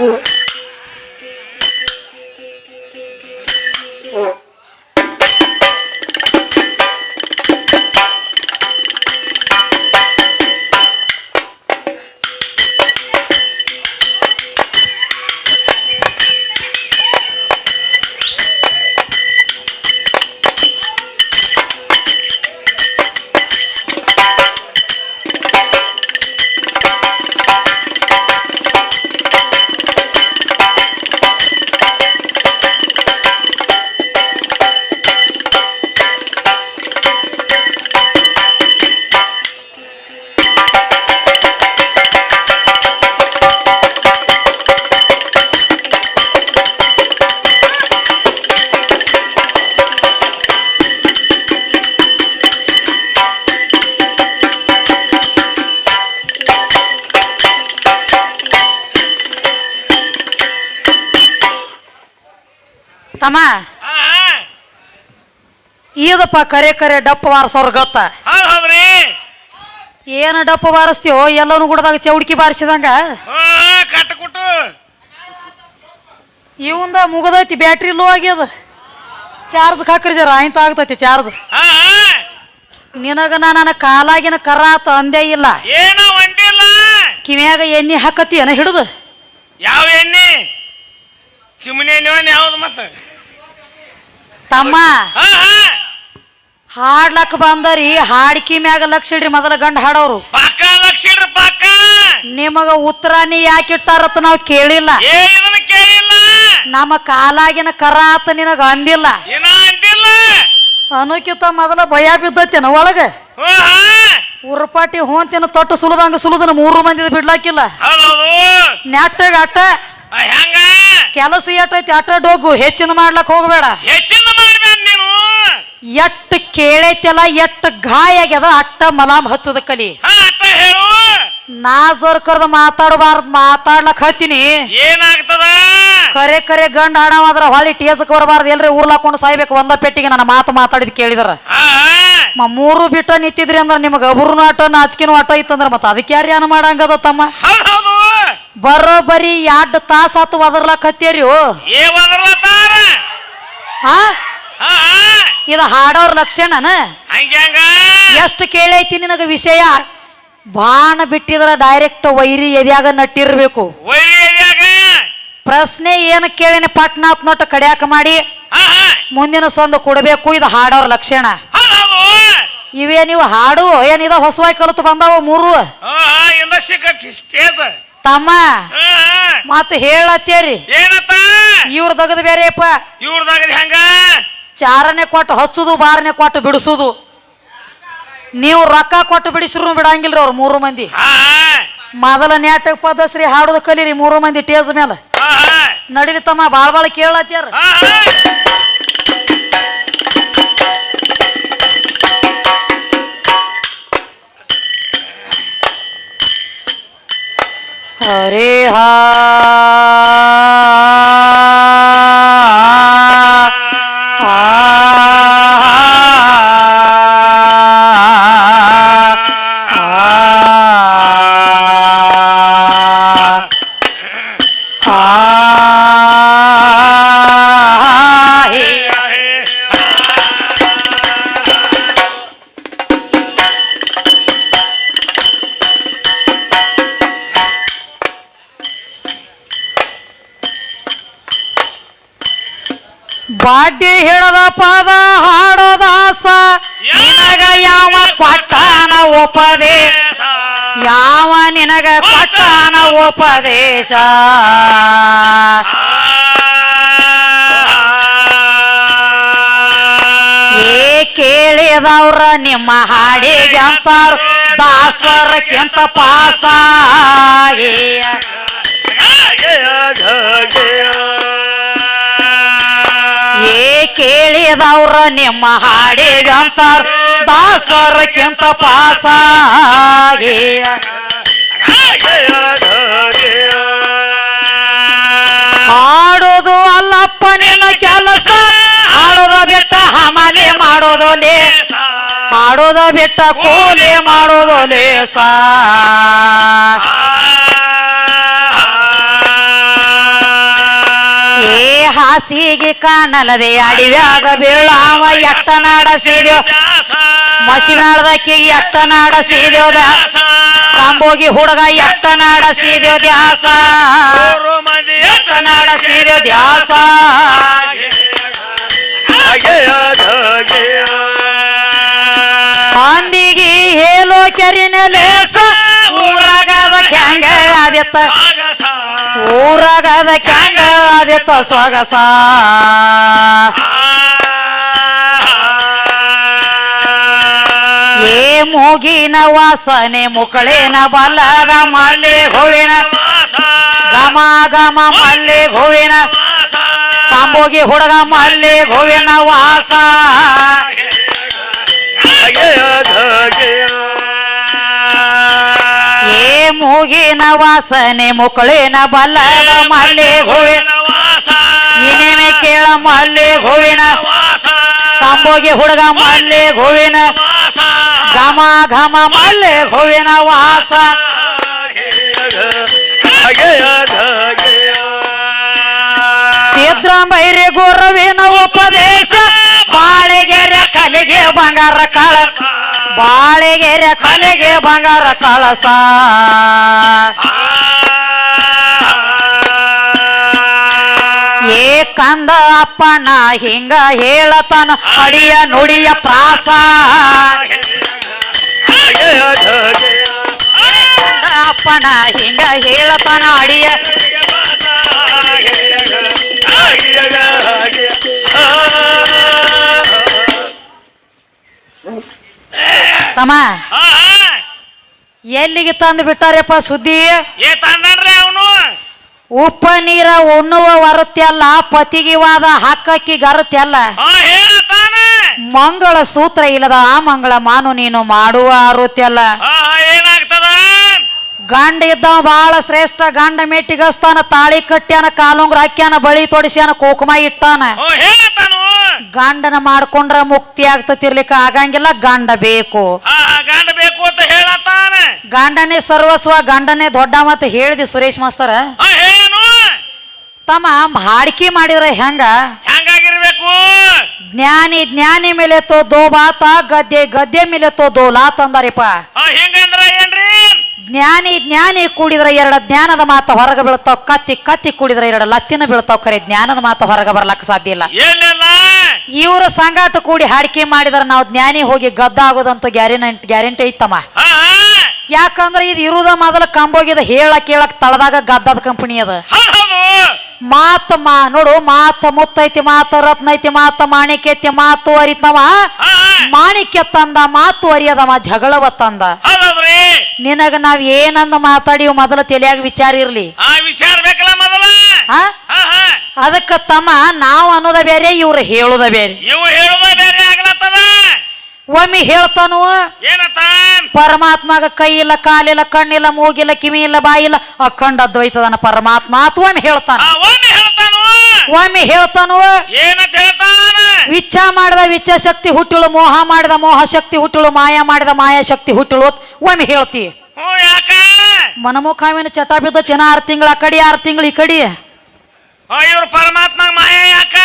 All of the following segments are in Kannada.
Ooh. ತಮ್ಮ? ಈಗಪ್ಪ ಕರೆ ಕರೆ ಡಪ್ಪ ಬಾರಿಸೋರ್ ಗೊತ್ತ? ಏನ ಡಪ್ಪ ಬಾರಿಸ್ತೀವೋ ಎಲ್ಲನೂ ಗುಡದಾಗ ಚೌಡ್ಕಿ ಬಾರಿಸಿದಂಗ? ಇವಂದ ಮುಗದೈತಿ ಬ್ಯಾಟ್ರಿ ಲೋ ಆಗ್ಯದ. ಚಾರ್ಜ್ ಹಾಕ್ರಿ ಜರ ಆಯ್ತು ಆಗ್ತೈತಿ ಚಾರ್ಜ್. ನಿನಗ ನಾ ನನ್ನ ಕಾಲಾಗಿನ ಕರ ಆತ ಅಂದೇ ಇಲ್ಲ. ಕಿವ್ಯಾಗ ಎಣ್ಣೆ ಹಾಕತಿ ಏನ ಹಿಡಿದು? ಯಾವ ಎಣ್ಣೆ? ಚಿಮಣಿ ಎಣ್ಣೆ ಯಾವ್ದು ಮತ್ತ? ತಮ್ಮ ಹಾ ಹಾ. ಹಾಡ್ಲಕ್ ಬಂದರಿ ಹಾಡ್ಕಿ ಮ್ಯಾಗ ಲಕ್ಷ ಇಡ್ರಿ ಮೊದಲ ಗಂಡ ಹಾಡೋರು. ಪಾಕ ಲಕ್ಷ ಇಡ್ರಿ ಪಕ್ಕ. ನಿಮಗ ಉತ್ತರಾನಿ ಯಾಕೆ ಇಟ್ಟಾರತ್ತ ನಾವು ಕೇಳಿಲ್ಲ. ಏ ಇದನ್ನ ಕೇಳಿಲ್ಲ. ನಮ್ಮ ಕಾಲಾಗಿನ ಕರ ಆತ ನಿನಗ ಅಂದಿಲ್ಲ. ಏನ ಅಂದಿಲ್ಲ. ಅನ್ನೋಕ್ಕಿಂತ ಮೊದಲ ಭಯ ಬಿದ್ದತ್ತೇನ ಒಳಗ? ಹಾ ಉರ್ಪಾಟಿ ಹೋಂತಿನ ತೊಟ್ಟು ಸುಲದಂಗ ಸುಲದನ ಮೂರು ಮಂದಿ ಬಿಡ್ಲಾಕಿಲ್ಲ. ಹೌದೌದು. ನೆಟ್ಟಗ ಅಟ್ಟ. ಆ, ಹೆಂಗ? ಕೆಲಸ ಎಟ್ಟೈತಿ ಅಟ್ಟ ಡೋಗು ಹೆಚ್ಚಿನ ಮಾಡ್ಲಕ್ ಹೋಗಬೇಡ. ನೀನು ಎಟ್ಟು ಕೇಳೈತಿಲ್ಲ ಎಟ್ಟು ಗಾಯ ಆಗ್ಯದ ಅಟ್ಟ ಮಲಾಮ್ ಹಚ್ಚೋದ ಕಲಿ. ನಾ ಕರ್ದ ಮಾತಾಡಬಾರ್ದು ಮಾತಾಡ್ಲಕ್ ಹತ್ತೀನಿ. ಏನಾಗ್ತದ? ಕರೆ ಕರೆ ಗಂಡ ಆಡವಾದ್ರ ಹೊಳಿ ಟೇಸಕ್ ಬರಬಾರ್ದು ಎಲ್ರಿ ಊರ್ಲಾಕೊಂಡು ಸಾಯ್ಬೇಕು ಒಂದ ಪೆಟ್ಟಿಗೆ ನನ್ನ ಮಾತು ಮಾತಾಡಿದ್ ಕೇಳಿದ್ರ. ಮೂರು ಬಿಟ್ಟ ನಿಂತಿದ್ರಿ ಅಂದ್ರ ನಿಮಗೆ ಅಬುರ್ನು ಆಟ ನಾಚಿಕೆನೂ ಆಟ ಇತ್ತಂದ್ರ ಮತ್ತ ಅದಕ್ಕೆ ಯಾರು ಏನ್ ಮಾಡಂಗದ ತಮ್ಮ? ಬರೋ ಬರೋಬ್ಬರಿ ಎರಡು ತಾಸ ಹತ್ತು ಒದರ್ಲಾಕ್ ಹತ್ತೀರಿ ಹಾ ಇದು ಹಾಡೋರ್ ಲಕ್ಷಣನ ಎಷ್ಟು ಕೇಳೈತಿ ನಿನಗ ವಿಷಯ? ಬಾಣ ಬಿಟ್ಟಿದ್ರ ಡೈರೆಕ್ಟ್ ವೈರಿ ಎದ್ಯಾಗ ನಟ್ಟಿರ್ಬೇಕು. ವೈರಿ ಎದ್ಯಾಗ? ಪ್ರಶ್ನೆ ಏನು ಕೇಳಿನ ಪಟ್ನಾತ್ ನೋಟ ಕಡ್ಯಾಕ ಮಾಡಿ. ಮುಂದಿನ ಸಂದು ಕೊಡಬೇಕು ಇದು ಹಾಡೋರ್ ಲಕ್ಷಣ. ಇವೇ ನೀವು ಹಾಡು ಏನಿದ ಹೊಸವಾಗಿ ಕಲಿತು ಬಂದಾವ ಮೂರು? ತಮ್ಮ ಮಾತು ಹೇಳತ್ತೇರಿ. ಏನತ್ತ? ಇವ್ರ ದಗದ ಬೇರೆಯಪ್ಪ. ದಗದ ಹೆಂಗ? ಚಾರನೆ ಕೊಟ್ಟು ಹಚ್ಚುದು ಬಾರನೆ ಕೊಟ್ಟು ಬಿಡಿಸುದು. ನೀವು ರೊಕ್ಕ ಕೊಟ್ಟು ಬಿಡಿಸ್ರು ಬಿಡಂಗಿಲ್ರಿ ಅವ್ರು ಮೂರು ಮಂದಿ. ಮೊದಲ ನ್ಯಾಟಕ ಪದಶ್ರೀ ಹಾಡೋದು ಕಲೀರಿ ಮೂರು ಮಂದಿ ಟೇಜ್ ಮೇಲೆ ನಡೀರಿ ತಮ್ಮ ಬಾಳ ಬಾಳ ಕೇಳತ್ಯಾರ. ಹಾ ಹಾ. ಹರೇ ಹಾ ಬಾಡ್ಡಿ ಹಿಡದ ಪದ ಹಾಡೋದಾಸ ನಿನಗ ಯಾವ ಪಟ್ಟಣ ಒಪ್ಪದೆ? ಯಾವ ನಿನಗ ಕೊಟ್ಟಾನ ಉಪದೇಶ. ಏ ಕೇಳಿದವ್ರ ನಿಮ್ಮ ಹಾಡಿಗೆ ಅಂತಾರು, ದಾಸರಕ್ಕಿಂತ ಪಾಸ. ಏ. ಕೇಳಿದವ್ರ ನಿಮ್ಮ ಹಾಡಿಗೆ ಅಂತಾರು, ದಾಸರಕ್ಕಿಂತ ಪಾಸ. ಏ. ಹಾಡೋದು ಅಲ್ಲಪ್ಪ ನಿನ್ನ ಕೆಲಸ ಹಾಡೋದ ಬಿಟ್ಟ ಹಮಾಲಿ ಮಾಡೋದು ಲೇಸ ಹಾಡೋದ ಬಿಟ್ಟ ಕೂಲಿ ಮಾಡೋದು ಲೇಸ. ಹಾಸಿಗೆ ಕಾಣಲದೆ ಅಡಿವ್ಯಾಗ ಬೀಳಾವ ನಾಡ ನಾಡಸಿದ್ಯೋ ಮಸಿನಾಳದ ಮಸಿನಾಳದಕ್ಕಿ ಎಟ್ಟ ನಾಡಸಿದ್ಯೋ ದಾಸ ಕಾಂಬೋಗಿ ಹುಡುಗ ಎತ್ತನಾಡ ನಾಡಸಿದ್ಯೋ ದ್ಯಾಸ. ಎತ್ತನಾಡ ಮಂದಿ ನಾಡ ನಾಡಸಿದ್ಯೋ ದ್ಯಾಸ. ಅಂದಿಗಿ ಹೇಳೋ ಕೆರಿನ ಲೇಸ. ಊರಾಗದ ಕ್ಯಾಂಗ ಆದಿತ್ತ ಊರಾಗದ ಕ್ಯಾಂಗ ಆದಿತ್ತ ಸೊಗಸ. ಏ ಮೂಗಿನ ವಾಸನೆ ಮುಕಳೇನ ಬಲ್ಲದ ಮಲ್ಲಿ ಹೂವಿನ ಗಮ ಗಮ ಮಲ್ಲಿ ಹೂವಿನ. ಕಾಂಬೋಗಿ ಹುಡುಗ ಮಲ್ಲಿ ಹೂವಿನ ವಾಸ. ಏ ಮೂಗಿನ ವಾಸನೆ ಮುಕಳೇನ ಬಲ್ಲದ ಮಲ್ಲೆ ಹೂವಿನ ಇನಿಮೆ ಕೇಳ ಮಲ್ಲೆ ಹೂವಿನ. ಕಾಂಬೋಗಿ ಹುಡುಗ ಮಲ್ಲೆ ಹೂವಿನ. ಘಮ ಘಮ ಮಲ್ಲೆ ಹೂವಿನ ವಾಸ. ಸಿದ್ರಾಮೈರಿ ಗುರುವಿನ ಉಪದೇಶ. ಬಾಳೆಗೆರೆ ಕಲೆಗೆ ಬಂಗಾರ ಕಳಸ ಬಾಳೆಗೆರೆ ಕಲೆಗೆ ಬಂಗಾರ ಕಳಸ. ಏಕಂದ ಕಂದ ಅಪ್ಪನ ಹಿಂಗ ಹೇಳತನ ಅಡಿಯ ನುಡಿಯ ಪ್ರಾಸ. ಅಪ್ಪನ ಹಿಂಗ ಹೇಳತನ ಅಡಿಯ ತಮ್ಮ ಎಲ್ಲಿಗೆ ತಂದು ಬಿಟ್ಟಾರ್ಯಪ್ಪ ಸುದ್ದಿ? ಏ ಅವನು. ಉಪ್ಪ ನೀರ ಉಣ್ಣುವ ವರುತ್ತೆಲ್ಲ ಪತಿಗಿವಾದ ಹಕ್ಕಕ್ಕಿ ಹೇಳತಾನ ಮಂಗಳ ಸೂತ್ರ ಇಲ್ಲದ ಆ ಮಂಗಳ ಮಾನು ನೀನು ಮಾಡುವ ಅರುತ್ಯಲ್ಲ ಏನಾಗ್ತದ? ಗಂಡ ಇದ್ದವ ಬಹಳ ಶ್ರೇಷ್ಠ ಗಂಡ ಮೆಟ್ಟಿಗಸ್ತಾನ ತಾಳಿ ಕಟ್ಟ್ಯಾನ ಕಾಲುಂಗ್ರ ಹಾಕ್ಯಾನ ಬಳಿ ತೊಡಿಸ್ಯಾನ ಕುಕುಮ ಇಟ್ಟಾನ. ಗಂಡನ ಮಾಡ್ಕೊಂಡ್ರ ಮುಕ್ತಿ ಆಗ್ತತಿರ್ಲಿಕ್ಕ ಆಗಂಗಿಲ್ಲ ಗಂಡ ಬೇಕು. ಗಂಡ ಬೇಕು ಅಂತ ಹೇಳತ್ತಾನೆ. ಗಂಡನೇ ಸರ್ವಸ್ವ ಗಂಡನೇ ದೊಡ್ಡ ಮತ್ತ ಹೇಳಿದಿ ಸುರೇಶ್ ಮಾಸ್ತರ? ತಮ್ಮ ಹಾಡಿಕೆ ಮಾಡಿದ್ರ ಹೆಂಗ? ಹೆಂಗಾಗಿರ್ಬೇಕು? ಜ್ಞಾನಿ ಜ್ಞಾನಿ ಮೇಲೆ ತೋ ದೋಬಾತ ಗದ್ದೆ ಗದ್ದೆ ಮೇಲೆ ತೋ ದೋಲಾತ್ ಅಂದಾರಿಪ್ಪ. ಹೆಂಗಂದ್ರ ಏನ್ರಿ? ಜ್ಞಾನಿ ಜ್ಞಾನಿ ಕೂಡಿದ್ರ ಎರಡು ಜ್ಞಾನದ ಮಾತು ಹೊರಗೆ ಬೀಳ್ತಾವ ಕತ್ತಿ ಕತ್ತಿ ಕೂಡಿದ್ರ ಎರಡು ಲತ್ತಿನ ಬೀಳ್ತಾವ ಖರೆ ಜ್ಞಾನದ ಮಾತು ಹೊರಗೆ ಬರ್ಲಕ್ಕ ಸಾಧ್ಯ ಇಲ್ಲ. ಏನಿಲ್ಲ. ಇವ್ರ ಸಂಗಾಟ ಕೂಡಿ ಹಾಡಿಕೆ ಮಾಡಿದ್ರೆ ನಾವು ಜ್ಞಾನಿ ಹೋಗಿ ಗದ್ದ ಆಗೋದಂತ ಗ್ಯಾರಂಟಿ ಗ್ಯಾರಂಟಿ ಐತಮ್ಮ ಯಾಕಂದ್ರೆ ಇದು ಇರುದ ಮೊದಲ ಕಂಬೋಗಿದ ಹೇಳಕ್ ಕೇಳಕ್ ತಳದಾಗ ಗದ್ದದ ಕಂಪನಿ ಅದ. ಮಾತ ಮಾ ನೋಡು ಮಾತ ಮುತ್ತೈತಿ ಮಾತ ರತ್ನ ಐತಿ ಮಾತ ಮಾಣಿಕ್ಯೈತಿ ಮಾತು ಅರಿತವ. ಮಾಣಿಕ್ಯ ತಂದ ಮಾತು ಅರಿಯದಮ್ಮ ಜಗಳವ ತಂದ. ನಿನಗ ನಾವ್ ಏನಂದ ಮಾತಾಡಿ ಮೊದಲ ತಲೆಯಾಗ ವಿಚಾರ ಇರ್ಲಿ. ವಿಚಾರ ಬೇಕಲ್ಲ ಮೊದಲ? ಅದಕ್ಕ ತಮ್ಮ ನಾವು ಅನ್ನೋದ ಬೇರೆ ಇವ್ರು ಹೇಳುದ ಬೇರೆ. ಇವು ಹೇಳುದ ಬೇರೆ ಆಗ್ಲತ್ತದ? ಒಮ್ಮೆ ಹೇಳ್ತಾನು ಏನತ್ತ? ಪರಮಾತ್ಮಗ ಕೈ ಇಲ್ಲ ಕಾಲಿಲ್ಲ ಕಣ್ಣಿಲ್ಲ ಮೂಗಿಲ್ಲ ಕಿವಿ ಇಲ್ಲ ಬಾಯಿ ಇಲ್ಲ ಅಖಂಡ ಅದ್ವೈತದನ ಪರಮಾತ್ಮ ಹೇಳ್ತಾನೆ ಒಮ್ಮೆ ಹೇಳ್ತಾನ. ಒಮ್ಮೆ ಹೇಳ್ತಾನು? ಒಮ್ಮೆ ಹೇಳ್ತಾನು ಏನಂತ ಹೇಳ್ತಾನ? ಮಾಡಿದ ವಿಚ್ಛ ಶಕ್ತಿ ಹುಟ್ಟಳು ಮೋಹ ಮಾಡಿದ ಮೋಹ ಶಕ್ತಿ ಹುಟ್ಟಿಳು ಮಾಯಾ ಮಾಡಿದ ಮಾಯಾ ಶಕ್ತಿ ಹುಟ್ಟಳು ಅಂತ ಒಮ್ಮೆ ಹೇಳ್ತಿ. ಹ್ಞೂ ಯಾಕ? ಮನಮುಖಾವಿನ ಚಟ ಆರು ತಿಂಗಳ ಆ ಕಡಿ ಆರು ತಿಂಗಳು ಈ ಕಡಿ. ಇವ್ರು ಪರಮಾತ್ಮ ಮಾಯ ಯಾಕ?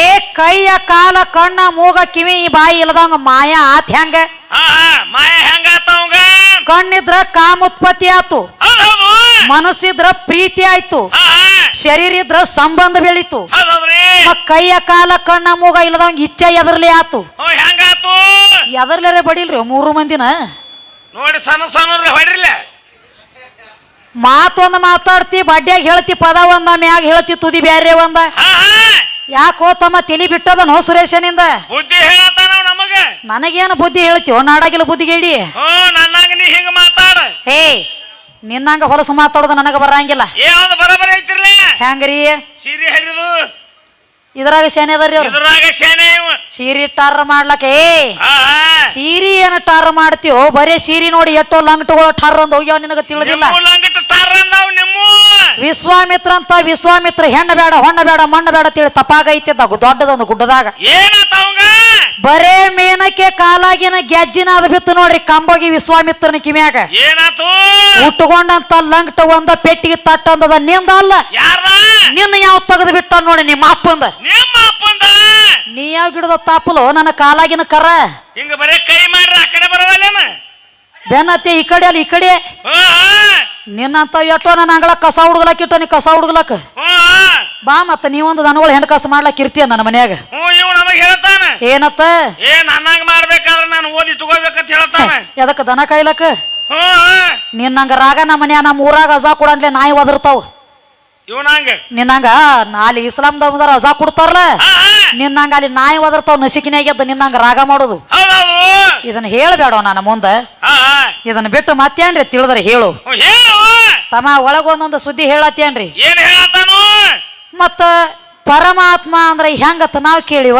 ಏ ಕೈಯ ಕಾಲ ಕಣ್ಣ ಮೂಗ ಕಿವಿ ಬಾಯಿ ಇಲ್ಲದಂಗ ಮಾಯಾ ಆತ್ ಹೆಂಗ? ಹಾ ಮಾಯ ಹೆಂಗ ಆತವಂಗ ಕಣ್ಣಿದ್ರ ಕಾಮೋತ್ಪತ್ತಿ ಆತು ಮನಸ್ಸಿದ್ರ ಪ್ರೀತಿ ಆಯ್ತು ಶರೀರ ಇದ್ರ ಸಂಬಂಧ ಬೆಳೀತು. ಕೈಯ ಕಾಲ ಕಣ್ಣ ಮೂಗ ಇಲ್ಲದಂಗ ಇಚ್ಛೆ ಎದರ್ಲಿ ಆತು. ಹೆಂಗಾತು? ಎದರ್ಲರೆ ಬಡಿಲ್ರಿ ಮೂರು ಮಂದಿನ? ನೋಡಿ ಸಣ್ಣ ಸಣ್ಣ ಹೊಡ್ರಿಲ್ಲ. ಮಾತೊಂದ ಮಾತಾಡ್ತಿ ಬಡ್ಡ್ಯಾಗ ಹೇಳ್ತಿ ಪದ ಒಂದ ಮ್ಯಾಗ ಹೇಳ್ತಿ ತುದಿ ಬ್ಯಾರೆ ಒಂದ. ಯಾಕೋ ತಮ್ಮ ತಲಿ ಬಿಟ್ಟದ ನೋ ಸುರೇಶನಿಂದ? ಬುದ್ಧಿ ಹೇಳತಾನ ನಮಗ? ನನಗೇನು ಬುದ್ಧಿ ಹೇಳ್ತೀವೋ ನಾಡಾಗಿಲ್ಲ ಬುದ್ಧಿಗೇಡಿ ಓ ನನ್ನಂಗ ನೀ ಹಿಂಗ ಮಾತಾಡ. ಹೇ ನಿನ್ನಂಗ ಹೊಲಸು ಮಾತಾಡೋದು ನನಗ ಬರಂಗಿಲ್ಲ. ಏ ಅದು ಬರಬರ ಐತಿರ್ಲಿ? ಹೆಂಗ್ರಿ ಸಿರಿ ಹರಿದು. ಇದ್ರಾಗ ಶೇನೆ ಅದಾರಿ ಅವ್ರು. ಇದ್ರಾಗ ಸೇನೆ ಇವ. ಸೀರಿ ಟಾರ್ ಮಾಡ್ಲಕ್ಕೆ ಆ. ಸೀರಿ ಏನ ಟಾರ್ ಮಾಡ್ತೀವೋ ಬರೇ ಸೀರಿ ನೋಡಿ ಎಷ್ಟೋ ಲಂಗಟಗಳು ಟಾರ್ ಅಂದ ಹೋಗ್ಯಾವ ನಿನಗ ತಿಳಿದಿಲ್ಲ. ನಿಮ್ಮ ಲಂಗಟ ತಾರ ನಾವು ನಿಮ್ಮ. ವಿಶ್ವಾಮಿತ್ರ ಅಂತ ವಿಶ್ವಾಮಿತ್ರ ಹೆಣ್ಣ ಬೇಡ ಹೊಣ್ಣ ಬೇಡ ಮಣ್ಣ ಬೇಡ ತಿಳಿ ತಪ್ಪಾಗೈತಿದ್ದ ದೊಡ್ಡದೊಂದು ಗುಡ್ಡದಾಗ. ಏನಾತ ಅವಂಗ? ಬರೇ ಮೇನಕ್ಕೆ ಕಾಲಾಗಿನ ಗೆಜ್ಜಿನ ಅದ ಬಿತ್ತು ನೋಡ್ರಿ ಕಂಬಗಿ ವಿಶ್ವಾಮಿತ್ರನ ಕಿಮ್ಯಾಗ ಏನಾತು ಉಟ್ಕೊಂಡಂತ ಲಂಗ್ಟ ಒಂದ ಪೆಟ್ಟಿಗೆ ತಟ್ಟಂದದ ನಿಂದ ಅಲ್ಲ ಯಾವ ತೆಗೆದು ಬಿಟ್ಟ ನೋಡಿ ನಿಮ್ಮ ಅಪ್ಪಂದ. ನಿಮ್ಮ ಅಪ್ಪಂದ? ನೀ ಯಾವ ಗಿಡದ ತಾಪಲು? ನನ್ನ ಕಾಲಾಗಿನ ಕರ. ಹಿಂಗ ಬರೇ ಕೈ ಮಾಡ್ರ ಆ ಕಡೆ ಬರವಲ್ಲೇನ? ಬೆನ್ನತ್ತೆ ಈ ಕಡೆ ಅಲ್ಲಿ ಈ ಕಡೆ. ಹ್ಞೂ ನಿನ್ನಂತ ಎಟ್ಟೋ ನನ್ನ ಅಂಗಳ ಕಸ ಹುಡುಗ್ಲಕ್ ಇಟ್ಟೋ ನೀ ಕಸ ಹುಡುಗ್ಲಕ್. ಹ್ಞೂ. ಬಾ ಮತ್ತ ನೀವೊಂದು ದನಗಳು ಹೆಣ್ಣು ಕಸ ಮಾಡ್ಲಕ್ ಇರ್ತೀಯ ನನ್ನ ಮನ್ಯಾಗ. ಹ್ಞೂ ಇವ್ ನಮಗ್ ಹೇಳ್ತಾನ. ಏನತ್ತ? ಏ ನನ್ನಂಗ ಮಾಡ್ಬೇಕಾದ್ರೆ ನಾನು ಓದಿ ತಗೋಬೇಕಂತ ಹೇಳ್ತಾನೆ. ಎದಕ್ಕೆ ದನ ಕಾಯ್ಲಕ್ಕ ಹ್ಞೂ. ನಿನ್ನಂಗ ರಾಗ ನಮ್ಮ ಮನ್ಯಾಗ ನಮ್ಮ ಊರಾಗ ಅಜಾ ಕೊಡಂದ್ಲೆ ನಾಯಿ ಒದರ್ತಾವ. ಇವ್ನಂಗ? ನಿನ್ನಂಗ ಅಲ್ಲಿ ಇಸ್ಲಾಂ ಧರ್ಮದ ರಜಾ ಕೊಡ್ತಾರಲ್ಲ? ನಿನ್ನಂಗ ಅಲ್ಲಿ ನಾಯಿ ಒದರ್ತಾವ ನಸಿಕಿನಾಗ್ಯದ ನಿನ್ನಂಗ ರಾಗ ಮಾಡೋದು. ಇದನ್ನ ಹೇಳಬೇಡ ನನ್ನ ಮುಂದ. ಇದನ್ನ ಬಿಟ್ಟು ಮತ್ತೇನ್ರಿ ತಿಳಿದ್ರೆ ಹೇಳು. ತಮ ಹೇಳು. ತಮ್ಮ ಒಳಗೊಂದೊಂದು ಸುದ್ದಿ ಹೇಳತ್ತೇನ್ರಿ? ಮತ್ತ ಪರಮಾತ್ಮ ಅಂದ್ರೆ ಹೆಂಗತ್ತ ನಾವ್ ಕೇಳಿವ?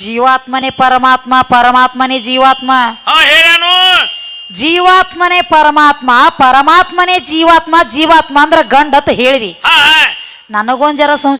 ಜೀವಾತ್ಮನೇ ಪರಮಾತ್ಮ ಪರಮಾತ್ಮನೇ ಜೀವಾತ್ಮ. ಹಾ ಹೇಳ್ಯಾನು ಜೀವಾತ್ಮನೇ ಪರಮಾತ್ಮ ಪರಮಾತ್ಮನೇ ಜೀವಾತ್ಮ ಜೀವಾತ್ಮ ಅಂದ್ರ ಗಂಡ ಅಂತ ಹೇಳಿದಿ ನನಗೊಂದ್ ಜರ ಸಂಶಯ